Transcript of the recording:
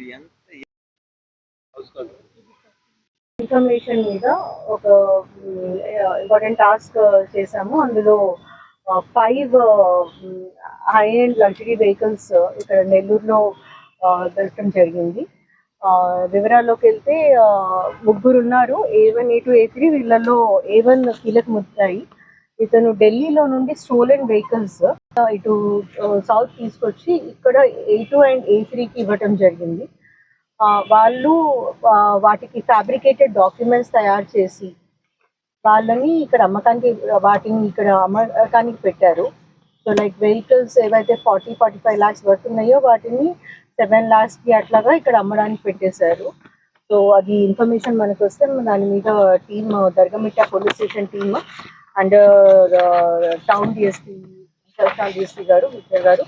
ఎంత ఇన్ఫర్మేషన్ మీద ఒక ఇంపార్టెంట్ టాస్క్ చేసాము అందులో five high and luxury vehicles ఇక్కడ నెల్లూరులో దొరకడం జరిగింది. ఆ, వివరాల్లోకి వెళ్తే ముగ్గురు ఉన్నారు A one A two A three వీళ్ళలో ఏ వన్ కీలక ముద్దాయి. ఇతను ఢిల్లీలో నుండి స్టోలెన్ వెహికల్స్ ఇటు సౌత్ తీసుకొచ్చి ఇక్కడ ఏ టూ అండ్ ఏ త్రీకి ఇవ్వటం జరిగింది. ఆ, వాళ్ళు వాటికి ఫ్యాబ్రికేటెడ్ డాక్యుమెంట్స్ తయారు చేసి వాళ్ళని ఇక్కడ అమ్మకానికి వాటిని ఇక్కడ అమ్మకానికి పెట్టారు. సో లైక్ వెహికల్స్ ఏవైతే forty forty five lakhs worth ఉన్నాయో వాటిని సెవెన్ ల్యాక్స్కి అట్లాగా ఇక్కడ అమ్మడానికి పెట్టేశారు. సో అది ఇన్ఫర్మేషన్ మనకు వస్తే దాని మీద team Dargamitta police station team and town DSP town DSP గారు మిత్ర గారు